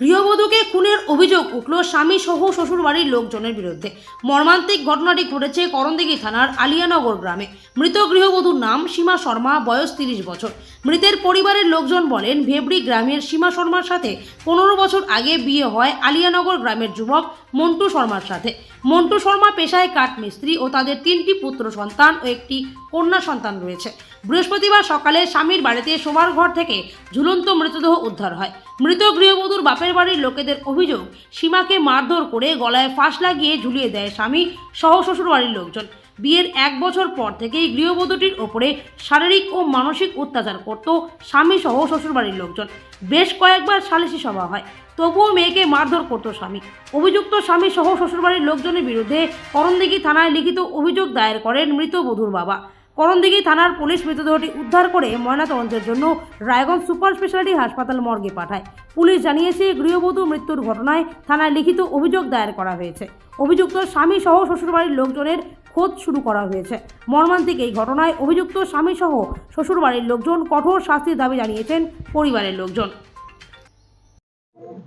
গৃহবধূকে খুনের অভিযোগ উঠল স্বামী সহ শ্বশুরবাড়ির লোকজনের বিরুদ্ধে। মর্মান্তিক ঘটনাটি ঘটেছে করণদিঘি থানার আলিয়ানগর গ্রামে। মৃত গৃহবধূর নাম সীমা শর্মা, বয়স তিরিশ বছর। মৃতের পরিবারের লোকজন বলেন, ভেবড়ি গ্রামের সীমা শর্মার সাথে পনেরো বছর আগে বিয়ে হয় আলিয়ানগর গ্রামের যুবক মন্টু শর্মার সাথে। মন্টু শর্মা পেশায় কাঠমিস্ত্রি ও তাদের তিনটি পুত্র সন্তান ও একটি কন্যা সন্তান রয়েছে। বৃহস্পতিবার সকালে স্বামীর বাড়িতে শোবার ঘর থেকে ঝুলন্ত মৃতদেহ উদ্ধার হয়। মৃত গৃহবধূর বাপের বাড়ির লোকেদের অভিযোগ, সীমাকে মারধর করে গলায় ফাঁস লাগিয়ে ঝুলিয়ে দেয় স্বামী সহ শ্বশুর বাড়ির লোকজন। বিয়ের এক বছর পর থেকেই গৃহবধূটির ওপরে শারীরিক ও মানসিক অত্যাচার করত স্বামী সহ শ্বশুরবাড়ির লোকজন। বেশ কয়েকবার সালিশি সভা হয়, তবুও মেয়েকে মারধর করত স্বামী। অভিযুক্ত স্বামী সহ শ্বশুরবাড়ির লোকজনের বিরুদ্ধে করণদিঘি থানায় লিখিত অভিযোগ দায়ের করেন মৃত বধূর বাবা। করণদিঘি থানার পুলিশ মৃতদেহটি উদ্ধার করে ময়নাতদন্তের জন্য রায়গঞ্জ সুপার স্পেশালিটি হাসপাতাল মর্গে পাঠায়। পুলিশ জানিয়েছে, গৃহবধূ মৃত্যুর ঘটনায় থানায় লিখিত অভিযোগ দায়ের করা হয়েছে। অভিযুক্ত স্বামী সহ শ্বশুরবাড়ির লোকজনের খোঁজ শুরু করা হয়েছে। মর্মান্তিক এই ঘটনায় অভিযুক্ত স্বামী সহ শ্বশুরবাড়ির লোকজন কঠোর শাস্তির দাবি জানিয়েছেন পরিবারের লোকজন।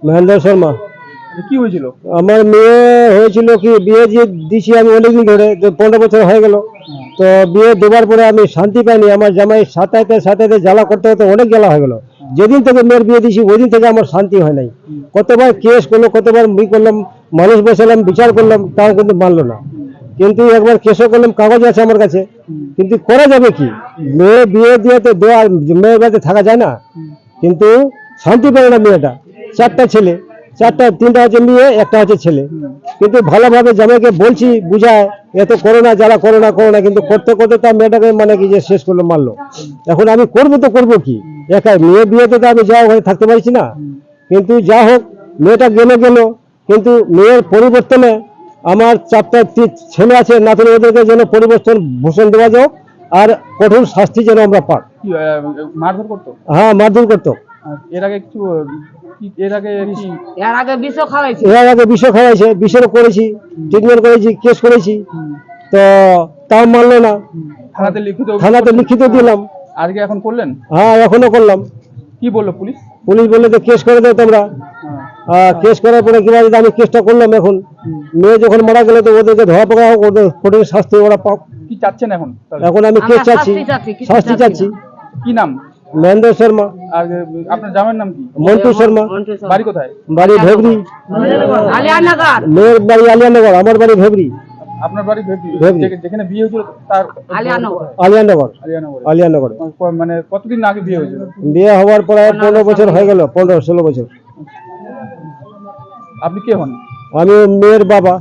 মহেন্দ্র শর্মা। আচ্ছা, কি হয়েছিল? আমার মেয়ে হয়েছিল কি বিয়ে যে দিছি আমি অনেকদিন ধরে তো পনেরো বছর হয়ে গেল। তো বিয়ে দেওয়ার পরে আমি শান্তি পাইনি আমার জামাই সাতাইতে সাতাইতে জ্বালা করতে করতে অনেক জ্বালা হয়ে গেল। যেদিন থেকে মেয়ের বিয়ে দিছি ওই দিন থেকে আমার শান্তি হয় নাই। কতবার কেস করল কতবার মি করলাম মানুষ বসালাম বিচার করলাম তাও কিন্তু মানলো না। কিন্তু একবার কেসও করলাম, কাগজ আছে আমার কাছে। কিন্তু করা যাবে কি? মেয়ে বিয়ে দিয়ে তো দেওয়া মেয়ের বাড়িতে থাকা যায় না। কিন্তু শান্তি পেল না মেয়েটা। চারটা ছেলে, চারটা, তিনটা হচ্ছে মেয়ে, একটা হচ্ছে ছেলে। কিন্তু ভালোভাবে জামাইকে বলছি, বুঝায়, এত করো না, যারা করো না করো না। কিন্তু করতে করতে তার মেয়েটাকে মানে কি যে শেষ করল, মারলো। এখন আমি করব তো করব কি? একাই, মেয়ে বিয়েতে তো আমি যা ওখানে থাকতে পারছি না। কিন্তু যা হোক, মেয়েটা গেলে গেল। কিন্তু মেয়ের পরিবর্তনে আমার চারটা ছেলে আছে নাতনি ওদেরকে যেন পরিবর্তন ভূষণ দেওয়া যাও আর কঠোর শাস্তি যেন আমরা পাই। কি আহ, মারধর করতো? হ্যাঁ মারধর করতো। এর আগে কিছু এর আগে এর আগে বিষ খাওয়াইছে। এর আগে বিষ খাওয়াইছে বিষেরও করেছি ট্রিটমেন্ট করেছি কেস করেছি। তো তাও মানলো না। থানাতে লিখিত থানাতে লিখিত দিলাম। আজকে এখন করলেন? হ্যাঁ এখনও করলাম। কি বলল পুলিশ? পুলিশ বললে তো কেস করে দেয় তোমরা। কেস করার পরে কিনা যদি আমি কেসটা করলাম এখন মেয়ে যখন মারা গেলে তো ওদেরকে ধরা পড়া হোক ওদের কঠিন শাস্তি ওরা পাক। কি চাচ্ছেন এখন এখন আমি কেস চাচ্ছি শাস্তি চাচ্ছি, কি নাম? মহেন্দ্র শর্মা। আর আপনার জামাইয়ের নাম কি? মন্টু শর্মা। বাড়ি কোথায়? বাড়ি ভেবরি আলিয়ানগর। মেয়ের বাড়ি আলিয়ানগর আমার বাড়ি ভেবরি আপনার বাড়ি। যেখানে বিয়ে হয়েছিল তার আলিয়ানগর। আলিয়ানগর। আলিয়ানগরে। আলিয়ানগরে। মানে কতদিন আগে বিয়ে হয়েছিল? বিয়ে হওয়ার পরে পনেরো বছর হয়ে গেল পনেরো ষোলো বছর। আপনি কে হন? আমি মেয়ের বাবা।